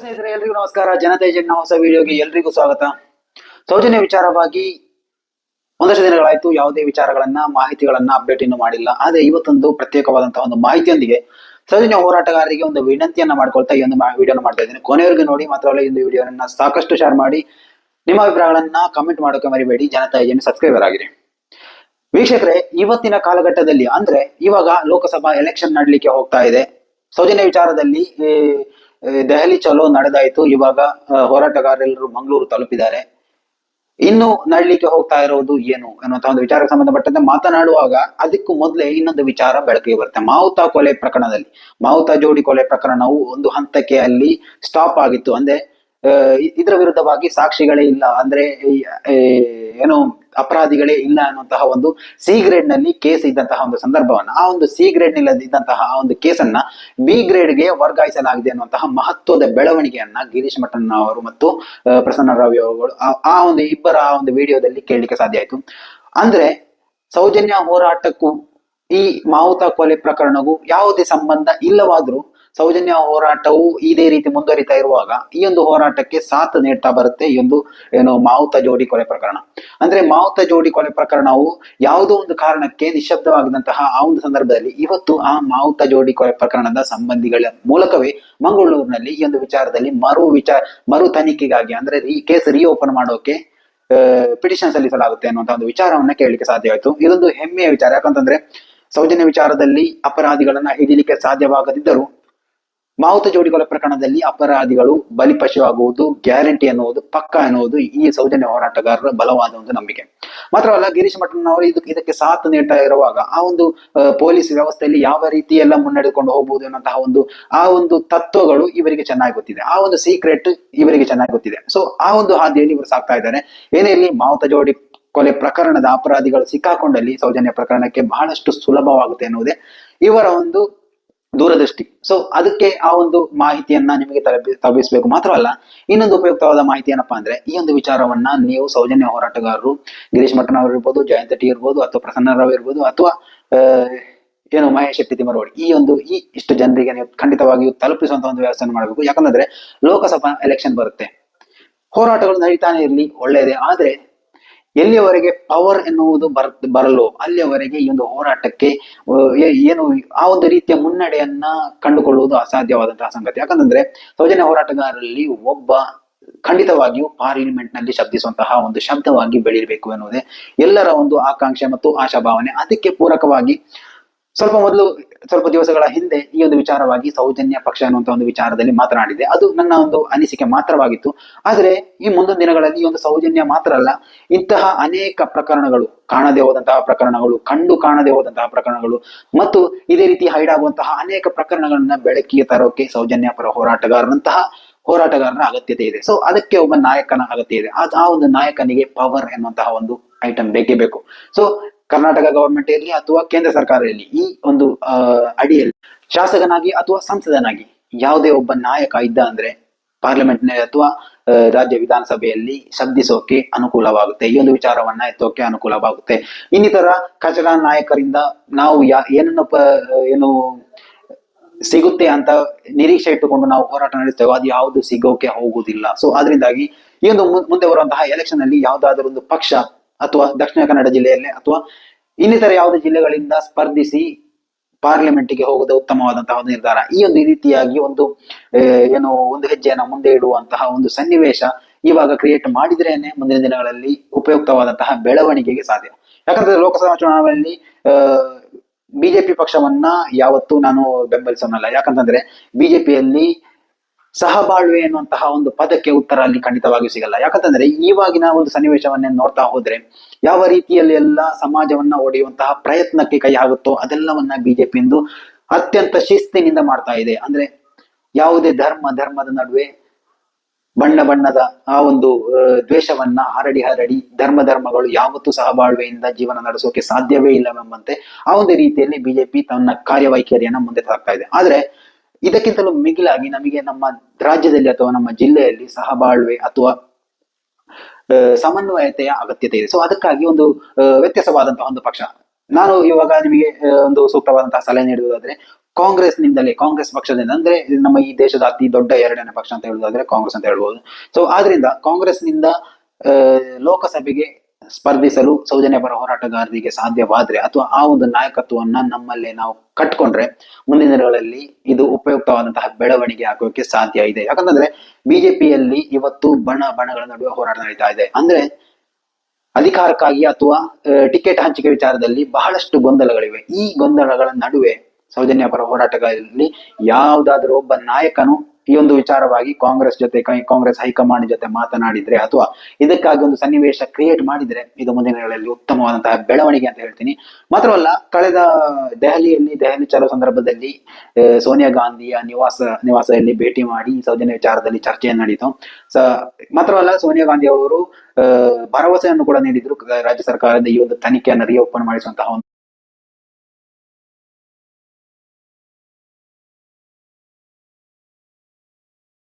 ಸ್ನೇಹಿತರೆ, ಎಲ್ರಿಗೂ ನಮಸ್ಕಾರ. ಜನತೆ ಏಜೆಂಟ್ನ ಹೊಸ ವಿಡಿಯೋಗೆ ಎಲ್ರಿಗೂ ಸ್ವಾಗತ. ಸೌಜನ್ಯ ವಿಚಾರವಾಗಿ ಒಂದಷ್ಟು ದಿನಗಳಾಯ್ತು ಯಾವುದೇ ವಿಚಾರಗಳನ್ನ, ಮಾಹಿತಿಗಳನ್ನ ಅಪ್ಡೇಟ್ ಇನ್ನು ಮಾಡಿಲ್ಲ. ಆದ್ರೆ ಇವತ್ತೊಂದು ಪ್ರತ್ಯೇಕವಾದಂತಹ ಒಂದು ಮಾಹಿತಿಯೊಂದಿಗೆ ಸೌಜನ್ಯ ಹೋರಾಟಗಾರರಿಗೆ ಒಂದು ವಿನಂತಿಯನ್ನ ಮಾಡ್ಕೊಳ್ತಾ ಈ ಒಂದು ವಿಡಿಯೋನ ಮಾಡ್ತಾ ಇದ್ದೀನಿ. ಕೊನೆಯವರೆಗೂ ನೋಡಿ, ಮಾತ್ರವಲ್ಲ ಈ ಒಂದು ವಿಡಿಯೋನ ಸಾಕಷ್ಟು ಶೇರ್ ಮಾಡಿ. ನಿಮ್ಮ ಅಭಿಪ್ರಾಯಗಳನ್ನ ಕಮೆಂಟ್ ಮಾಡೋಕೆ ಮರಿಬೇಡಿ. ಜನತಾ ಏಜೆಂಟ್ ಸಬ್ಸ್ಕ್ರೈಬರ್ ಆಗಿರಿ. ವೀಕ್ಷಕರೇ, ಇವತ್ತಿನ ಕಾಲಘಟ್ಟದಲ್ಲಿ, ಅಂದ್ರೆ ಇವಾಗ ಲೋಕಸಭಾ ಎಲೆಕ್ಷನ್ ನಡ್ಲಿಕ್ಕೆ ಹೋಗ್ತಾ ಇದೆ. ಸೌಜನ್ಯ ವಿಚಾರದಲ್ಲಿ ದೆಹಲಿ ಚಲೋ ನಡೆದಾಯ್ತು. ಇವಾಗ ಹೋರಾಟಗಾರರೆಲ್ಲರೂ ಮಂಗಳೂರು ತಲುಪಿದ್ದಾರೆ. ಇನ್ನು ನಡಲಿಕ್ಕೆ ಹೋಗ್ತಾ ಇರೋದು ಏನು ಅನ್ನುವಂತ ಒಂದು ವಿಚಾರಕ್ಕೆ ಸಂಬಂಧಪಟ್ಟಂತೆ ಮಾತನಾಡುವಾಗ ಅದಕ್ಕೂ ಮೊದಲೇ ಇನ್ನೊಂದು ವಿಚಾರ ಬೆಳಕಿಗೆ ಬರುತ್ತೆ. ಮಾವುತ ಕೊಲೆ ಪ್ರಕರಣದಲ್ಲಿ, ಮಾವುತ ಜೋಡಿ ಕೊಲೆ ಪ್ರಕರಣವು ಒಂದು ಹಂತಕ್ಕೆ ಅಲ್ಲಿ ಸ್ಟಾಪ್ ಆಗಿತ್ತು. ಅಂದ್ರೆ ಇದರ ವಿರುದ್ಧವಾಗಿ ಸಾಕ್ಷಿಗಳೇ ಇಲ್ಲ. ಅಂದ್ರೆ ಏನು ಅಪರಾಧಿಗಳೇ ಇಲ್ಲ ಅನ್ನುವಂತಹ ಒಂದು ಸಿ ಗ್ರೇಡ್ನಲ್ಲಿ ಕೇಸ್ ಇದ್ದಂತಹ ಒಂದು ಸಂದರ್ಭವನ್ನ, ಆ ಒಂದು ಸಿ ಗ್ರೇಡ್ನಲ್ಲಿ ಇದ್ದಂತಹ ಆ ಒಂದು ಕೇಸನ್ನ ಬಿ ಗ್ರೇಡ್ಗೆ ವರ್ಗಾಯಿಸಲಾಗಿದೆ ಅನ್ನುವಂತಹ ಮಹತ್ವದ ಬೆಳವಣಿಗೆಯನ್ನ ಗಿರೀಶ್ ಮಠನ್ ಅವರು ಮತ್ತು ಪ್ರಸನ್ನ ರಾವ್ ಅವರು ಆ ಒಂದು ಇಬ್ಬರ ಆ ಒಂದು ವಿಡಿಯೋದಲ್ಲಿ ಕೇಳಲಿಕ್ಕೆ ಸಾಧ್ಯ ಆಯ್ತು. ಅಂದ್ರೆ, ಸೌಜನ್ಯ ಹೋರಾಟಕ್ಕೂ ಈ ಮಾವುತ ಕೊಲೆ ಪ್ರಕರಣಗೂ ಯಾವುದೇ ಸಂಬಂಧ ಇಲ್ಲವಾದ್ರೂ ಸೌಜನ್ಯ ಹೋರಾಟವು ಇದೇ ರೀತಿ ಮುಂದುವರಿತಾ ಇರುವಾಗ ಈ ಒಂದು ಹೋರಾಟಕ್ಕೆ ಸಾಥ್ ನೀಡ್ತಾ ಬರುತ್ತೆ ಈ ಒಂದು, ಏನು, ಮಾವುತ ಜೋಡಿ ಕೊಲೆ ಪ್ರಕರಣ. ಅಂದ್ರೆ ಮಾವುತ ಜೋಡಿ ಕೊಲೆ ಪ್ರಕರಣವು ಯಾವುದೋ ಒಂದು ಕಾರಣಕ್ಕೆ ನಿಶಬ್ದವಾಗಿದ್ದಂತಹ ಆ ಒಂದು ಸಂದರ್ಭದಲ್ಲಿ ಇವತ್ತು ಆ ಮಾವುತ ಜೋಡಿ ಕೊಲೆ ಪ್ರಕರಣದ ಸಂಬಂಧಿಗಳ ಮೂಲಕವೇ ಮಂಗಳೂರಿನಲ್ಲಿ ಈ ಒಂದು ವಿಚಾರದಲ್ಲಿ ಮರು ವಿಚಾರ, ಮರು ತನಿಖೆಗಾಗಿ ಅಂದ್ರೆ ಈ ಕೇಸ್ ರೀಓಪನ್ ಮಾಡೋಕೆ ಪಿಟಿಷನ್ ಸಲ್ಲಿಸಲಾಗುತ್ತೆ ಅನ್ನುವಂತ ಒಂದು ವಿಚಾರವನ್ನ ಕೇಳಲಿಕ್ಕೆ ಸಾಧ್ಯ ಆಯ್ತು. ಇದೊಂದು ಹೆಮ್ಮೆಯ ವಿಚಾರ. ಯಾಕಂತಂದ್ರೆ ಸೌಜನ್ಯ ವಿಚಾರದಲ್ಲಿ ಅಪರಾಧಿಗಳನ್ನ ಹಿಡಿಲಿಕ್ಕೆ ಸಾಧ್ಯವಾಗದಿದ್ದರೂ ಮಾವುತ ಜೋಡಿಗಳ ಪ್ರಕರಣದಲ್ಲಿ ಅಪರಾಧಿಗಳು ಬಲಿಪಶು ಆಗುವುದು ಗ್ಯಾರಂಟಿ ಅನ್ನುವುದು ಪಕ್ಕ ಅನ್ನುವುದು ಈ ಸೌಜನ್ಯ ಹೋರಾಟಗಾರರ ಬಲವಾದ ಒಂದು ನಂಬಿಕೆ. ಮಾತ್ರವಲ್ಲ, ಗಿರೀಶ್ ಮಠನ್ ಅವರು ಇದಕ್ಕೆ ಇದಕ್ಕೆ ಸಾಥ್ ನೀಡ್ತಾ ಇರುವಾಗ ಆ ಒಂದು ಪೊಲೀಸ್ ವ್ಯವಸ್ಥೆಯಲ್ಲಿ ಯಾವ ರೀತಿ ಎಲ್ಲ ಮುನ್ನಡೆದುಕೊಂಡು ಹೋಗಬಹುದು ಅನ್ನೋಂತಹ ಒಂದು, ಆ ಒಂದು ತತ್ವಗಳು ಇವರಿಗೆ ಚೆನ್ನಾಗಿ ಗೊತ್ತಿದೆ. ಆ ಒಂದು ಸೀಕ್ರೆಟ್ ಇವರಿಗೆ ಚೆನ್ನಾಗಿ ಗೊತ್ತಿದೆ. ಸೊ ಆ ಒಂದು ಹಾದಿಯಲ್ಲಿ ಇವರು ಸಾಕ್ತಾ ಇದ್ದಾರೆ. ಏನೇ ಇಲ್ಲಿ ಮಾವುತ ಜೋಡಿ ಕೊಲೆ ಪ್ರಕರಣದ ಅಪರಾಧಿಗಳು ಸಿಕ್ಕಾಕೊಂಡಲ್ಲಿ ಸೌಜನ್ಯ ಪ್ರಕರಣಕ್ಕೆ ಬಹಳಷ್ಟು ಸುಲಭವಾಗುತ್ತೆ ಎನ್ನುವುದೇ ಇವರ ಒಂದು ದೂರದೃಷ್ಟಿ. ಸೊ ಅದಕ್ಕೆ ಆ ಒಂದು ಮಾಹಿತಿಯನ್ನ ನಿಮಗೆ ತಲುಪಿ, ತಲುಪಿಸಬೇಕು ಮಾತ್ರವಲ್ಲ, ಇನ್ನೊಂದು ಉಪಯುಕ್ತವಾದ ಮಾಹಿತಿ ಏನಪ್ಪಾ ಅಂದ್ರೆ, ಈ ಒಂದು ವಿಚಾರವನ್ನ ನೀವು ಸೌಜನ್ಯ ಹೋರಾಟಗಾರರು, ಗಿರೀಶ್ ಮಠನವರು ಇರ್ಬೋದು, ಜಯಂತ ಟಿ ಇರ್ಬೋದು, ಅಥವಾ ಪ್ರಸನ್ನ ರಾವ್ ಇರ್ಬೋದು, ಅಥವಾ ಏನು ಮಹೇಶ್ ಶೆಟ್ಟಿ ತಿಮ್ಮರೋಡಿ ಈ ಒಂದು, ಈ ಇಷ್ಟು ಜನರಿಗೆ ನೀವು ಖಂಡಿತವಾಗಿಯೂ ತಲುಪಿಸುವಂತ ಒಂದು ವ್ಯವಸ್ಥೆ ಮಾಡಬೇಕು. ಯಾಕಂದ್ರೆ ಲೋಕಸಭಾ ಎಲೆಕ್ಷನ್ ಬರುತ್ತೆ. ಹೋರಾಟಗಳು ನಡೀತಾನೆ ಇರಲಿ ಒಳ್ಳೆಯದೇ ಆದ್ರೆ ಎಲ್ಲಿಯವರೆಗೆ ಪವರ್ ಎನ್ನುವುದು ಬರ ಬರಲು ಅಲ್ಲಿಯವರೆಗೆ ಈ ಒಂದು ಹೋರಾಟಕ್ಕೆ ಏನು, ಆ ಒಂದು ರೀತಿಯ ಮುನ್ನಡೆಯನ್ನ ಕಂಡುಕೊಳ್ಳುವುದು ಅಸಾಧ್ಯವಾದಂತಹ ಸಂಗತಿ. ಯಾಕಂತಂದ್ರೆ, ಸೌಜನ್ಯ ಹೋರಾಟಗಾರರಲ್ಲಿ ಒಬ್ಬ ಖಂಡಿತವಾಗಿಯೂ ಪಾರ್ಲಿಮೆಂಟ್ನಲ್ಲಿ ಶಬ್ದಿಸುವಂತಹ ಒಂದು ಶಬ್ದವಾಗಿ ಬೆಳೀಬೇಕು ಎನ್ನುವುದೇ ಎಲ್ಲರ ಒಂದು ಆಕಾಂಕ್ಷೆ ಮತ್ತು ಆಶಾಭಾವನೆ. ಅದಕ್ಕೆ ಪೂರಕವಾಗಿ ಸ್ವಲ್ಪ ಮೊದಲು ಸ್ವಲ್ಪ ದಿವಸಗಳ ಹಿಂದೆ ಈ ಒಂದು ವಿಚಾರವಾಗಿ ಸೌಜನ್ಯ ಪಕ್ಷ ಅನ್ನುವಂಥ ಒಂದು ವಿಚಾರದಲ್ಲಿ ಮಾತನಾಡಿದೆ ಅದು ನನ್ನ ಒಂದು ಅನಿಸಿಕೆ ಮಾತ್ರವಾಗಿತ್ತು. ಆದರೆ ಈ ಮುಂದಿನ ದಿನಗಳಲ್ಲಿ ಈ ಒಂದು ಸೌಜನ್ಯ ಮಾತ್ರ ಅಲ್ಲ, ಇಂತಹ ಅನೇಕ ಪ್ರಕರಣಗಳು, ಕಾಣದೇ ಹೋದಂತಹ ಪ್ರಕರಣಗಳು, ಕಂಡು ಕಾಣದೇ ಹೋದಂತಹ ಪ್ರಕರಣಗಳು, ಮತ್ತು ಇದೇ ರೀತಿ ಹೈಡ್ ಆಗುವಂತಹ ಅನೇಕ ಪ್ರಕರಣಗಳನ್ನ ಬೆಳಕಿಗೆ ತರೋಕೆ ಸೌಜನ್ಯ ಪರ ಹೋರಾಟಗಾರರಂತಹ ಹೋರಾಟಗಾರನ ಅಗತ್ಯತೆ ಇದೆ. ಸೊ ಅದಕ್ಕೆ ಒಬ್ಬ ನಾಯಕನ ಅಗತ್ಯ ಇದೆ. ಆ ಒಂದು ನಾಯಕನಿಗೆ ಪವರ್ ಎನ್ನುವಂತಹ ಒಂದು ಐಟಮ್ ಬೇಕೇ ಬೇಕು. ಸೊ ಕರ್ನಾಟಕ ಗವರ್ಮೆಂಟ್ ಇರಲಿ ಅಥವಾ ಕೇಂದ್ರ ಸರ್ಕಾರ ಇರಲಿ, ಈ ಒಂದು ಅಡಿಯಲ್ಲಿ ಶಾಸಕನಾಗಿ ಅಥವಾ ಸಂಸದನಾಗಿ ಯಾವುದೇ ಒಬ್ಬ ನಾಯಕ ಇದ್ದ ಅಂದ್ರೆ ಪಾರ್ಲಿಮೆಂಟ್ ಅಥವಾ ರಾಜ್ಯ ವಿಧಾನಸಭೆಯಲ್ಲಿ ಶಬ್ದಿಸೋಕೆ ಅನುಕೂಲವಾಗುತ್ತೆ, ಈ ಒಂದು ವಿಚಾರವನ್ನ ಎತ್ತೋಕೆ ಅನುಕೂಲವಾಗುತ್ತೆ. ಇನ್ನಿತರ ಕಚಡ ನಾಯಕರಿಂದ ನಾವು ಯಾ, ಏನನ್ನ ಏನು ಸಿಗುತ್ತೆ ಅಂತ ನಿರೀಕ್ಷೆ ಇಟ್ಟುಕೊಂಡು ನಾವು ಹೋರಾಟ ನಡೆಸ್ತೇವೆ ಅದು ಯಾವುದು ಸಿಗೋಕೆ ಹೋಗುವುದಿಲ್ಲ. ಸೊ ಅದರಿಂದಾಗಿ ಈ ಒಂದು ಮುಂದೆ ಬರುವಂತಹ ಎಲೆಕ್ಷನ್ ಅಲ್ಲಿ ಯಾವುದಾದರೂ ಒಂದು ಪಕ್ಷ ಅಥವಾ ದಕ್ಷಿಣ ಕನ್ನಡ ಜಿಲ್ಲೆಯಲ್ಲೇ ಅಥವಾ ಇನ್ನಿತರ ಯಾವುದೇ ಜಿಲ್ಲೆಗಳಿಂದ ಸ್ಪರ್ಧಿಸಿ ಪಾರ್ಲಿಮೆಂಟ್ಗೆ ಹೋಗುವುದು ಉತ್ತಮವಾದಂತಹ ಒಂದು ನಿರ್ಧಾರ. ಈ ಒಂದು ರೀತಿಯಾಗಿ ಒಂದು ಏನು, ಒಂದು ಹೆಜ್ಜೆಯನ್ನ ಮುಂದೆ ಇಡುವಂತಹ ಒಂದು ಸನ್ನಿವೇಶ ಇವಾಗ ಕ್ರಿಯೇಟ್ ಮಾಡಿದ್ರೇನೆ ಮುಂದಿನ ದಿನಗಳಲ್ಲಿ ಉಪಯುಕ್ತವಾದಂತಹ ಬೆಳವಣಿಗೆಗೆ ಸಾಧ್ಯ. ಯಾಕಂದ್ರೆ ಲೋಕಸಭಾ ಚುನಾವಣೆಯಲ್ಲಿ ಬಿಜೆಪಿ ಪಕ್ಷವನ್ನ ಯಾವತ್ತೂ ನಾನು ಬೆಂಬಲಿಸೋನಲ್ಲ. ಯಾಕಂತಂದ್ರೆ ಬಿಜೆಪಿಯಲ್ಲಿ ಸಹಬಾಳ್ವೆ ಎನ್ನುವಂತಹ ಒಂದು ಪದಕ್ಕೆ ಉತ್ತರ ಅಲ್ಲಿ ಖಂಡಿತವಾಗಿಯೂ ಸಿಗಲ್ಲ. ಯಾಕಂತಂದ್ರೆ ಇವಾಗಿನ ಒಂದು ಸನ್ನಿವೇಶವನ್ನೇ ನೋಡ್ತಾ ಹೋದ್ರೆ ಯಾವ ರೀತಿಯಲ್ಲಿ ಎಲ್ಲ ಸಮಾಜವನ್ನ ಒಡೆಯುವಂತಹ ಪ್ರಯತ್ನಕ್ಕೆ ಕೈ ಆಗುತ್ತೋ ಅದೆಲ್ಲವನ್ನ ಬಿಜೆಪಿ ಎಂದು ಅತ್ಯಂತ ಶಿಸ್ತಿನಿಂದ ಮಾಡ್ತಾ ಇದೆ. ಅಂದ್ರೆ ಯಾವುದೇ ಧರ್ಮ, ಧರ್ಮದ ನಡುವೆ ಬಣ್ಣ ಬಣ್ಣದ ಆ ಒಂದು ದ್ವೇಷವನ್ನ ಹರಡಿ ಹರಡಿ ಧರ್ಮ, ಧರ್ಮಗಳು ಯಾವತ್ತೂ ಸಹಬಾಳ್ವೆಯಿಂದ ಜೀವನ ನಡೆಸೋಕೆ ಸಾಧ್ಯವೇ ಇಲ್ಲವೆಂಬಂತೆ ಆ ಒಂದು ರೀತಿಯಲ್ಲಿ ಬಿಜೆಪಿ ತನ್ನ ಕಾರ್ಯವೈಖರಿಯನ್ನ ಮುಂದೆ ತರ್ತಾ ಇದೆ. ಆದ್ರೆ ಇದಕ್ಕಿಂತಲೂ ಮಿಗಿಲಾಗಿ ನಮಗೆ ನಮ್ಮ ರಾಜ್ಯದಲ್ಲಿ ಅಥವಾ ನಮ್ಮ ಜಿಲ್ಲೆಯಲ್ಲಿ ಸಹಬಾಳ್ವೆ ಅಥವಾ ಸಮನ್ವಯತೆಯ ಅಗತ್ಯತೆ ಇದೆ. ಸೊ ಅದಕ್ಕಾಗಿ ಒಂದು ವ್ಯತ್ಯಾಸವಾದಂತಹ ಒಂದು ಪಕ್ಷ. ನಾನು ಇವಾಗ ನಿಮಗೆ ಒಂದು ಸೂಕ್ತವಾದಂತಹ ಸಲಹೆ ನೀಡುವುದಾದ್ರೆ, ಕಾಂಗ್ರೆಸ್ನಿಂದಲೇ, ಕಾಂಗ್ರೆಸ್ ಪಕ್ಷದಿಂದ, ಅಂದ್ರೆ ನಮ್ಮ ಈ ದೇಶದ ಅತಿ ದೊಡ್ಡ ಎರಡನೇ ಪಕ್ಷ ಅಂತ ಹೇಳುವುದಾದ್ರೆ ಕಾಂಗ್ರೆಸ್ ಅಂತ ಹೇಳ್ಬೋದು. ಸೊ ಆದ್ರಿಂದ ಕಾಂಗ್ರೆಸ್ನಿಂದ ಲೋಕಸಭೆಗೆ ಸ್ಪರ್ಧಿಸಲು ಸೌಜನ್ಯ ಪರ ಹೋರಾಟಗಾರರಿಗೆ ಸಾಧ್ಯವಾದ್ರೆ ಅಥವಾ ಆ ಒಂದು ನಾಯಕತ್ವವನ್ನ ನಮ್ಮಲ್ಲೇ ನಾವು ಕಟ್ಕೊಂಡ್ರೆ ಮುಂದಿನ ದಿನಗಳಲ್ಲಿ ಇದು ಉಪಯುಕ್ತವಾದಂತಹ ಬೆಳವಣಿಗೆ ಆಗೋಕೆ ಸಾಧ್ಯ ಇದೆ. ಯಾಕಂತಂದ್ರೆ ಬಿಜೆಪಿಯಲ್ಲಿ ಇವತ್ತು ಬಣ ಬಣಗಳ ನಡುವೆ ಹೋರಾಟ ನಡೀತಾ ಇದೆ. ಅಂದ್ರೆ ಅಧಿಕಾರಕ್ಕಾಗಿ ಅಥವಾ ಟಿಕೆಟ್ ಹಂಚಿಕೆ ವಿಚಾರದಲ್ಲಿ ಬಹಳಷ್ಟು ಗೊಂದಲಗಳಿವೆ. ಈ ಗೊಂದಲಗಳ ನಡುವೆ ಸೌಜನ್ಯ ಪರ ಹೋರಾಟಗಾರರಲ್ಲಿ ಯಾವುದಾದ್ರೂ ಒಬ್ಬ ನಾಯಕನು ಈ ಒಂದು ವಿಚಾರವಾಗಿ ಕಾಂಗ್ರೆಸ್ ಜೊತೆ ಕಾಂಗ್ರೆಸ್ ಹೈಕಮಾಂಡ್ ಜೊತೆ ಮಾತನಾಡಿದ್ರೆ ಅಥವಾ ಇದಕ್ಕಾಗಿ ಒಂದು ಸನ್ನಿವೇಶ ಕ್ರಿಯೇಟ್ ಮಾಡಿದ್ರೆ ಇದು ಮುಂದಿನ ದಿನಗಳಲ್ಲಿ ಉತ್ತಮವಾದಂತಹ ಬೆಳವಣಿಗೆ ಅಂತ ಹೇಳ್ತೀನಿ. ಮಾತ್ರವಲ್ಲ, ಕಳೆದ ದೆಹಲಿಯಲ್ಲಿ, ದೆಹಲಿ ಚಲೋ ಸಂದರ್ಭದಲ್ಲಿ ಸೋನಿಯಾ ಗಾಂಧಿಯ ನಿವಾಸ, ನಿವಾಸದಲ್ಲಿ ಭೇಟಿ ಮಾಡಿ ಸೌಜನ್ಯ ವಿಚಾರದಲ್ಲಿ ಚರ್ಚೆಯನ್ನು ನಡೀತು. ಸ, ಮಾತ್ರವಲ್ಲ, ಸೋನಿಯಾ ಗಾಂಧಿ ಅವರು ಭರವಸೆಯನ್ನು ಕೂಡ ನೀಡಿದ್ರು. ರಾಜ್ಯ ಸರ್ಕಾರದ ಈ ಒಂದು ತನಿಖೆಯನ್ನು ರಿಓಪನ್ ಮಾಡಿಸುವಂತಹ ಒಂದು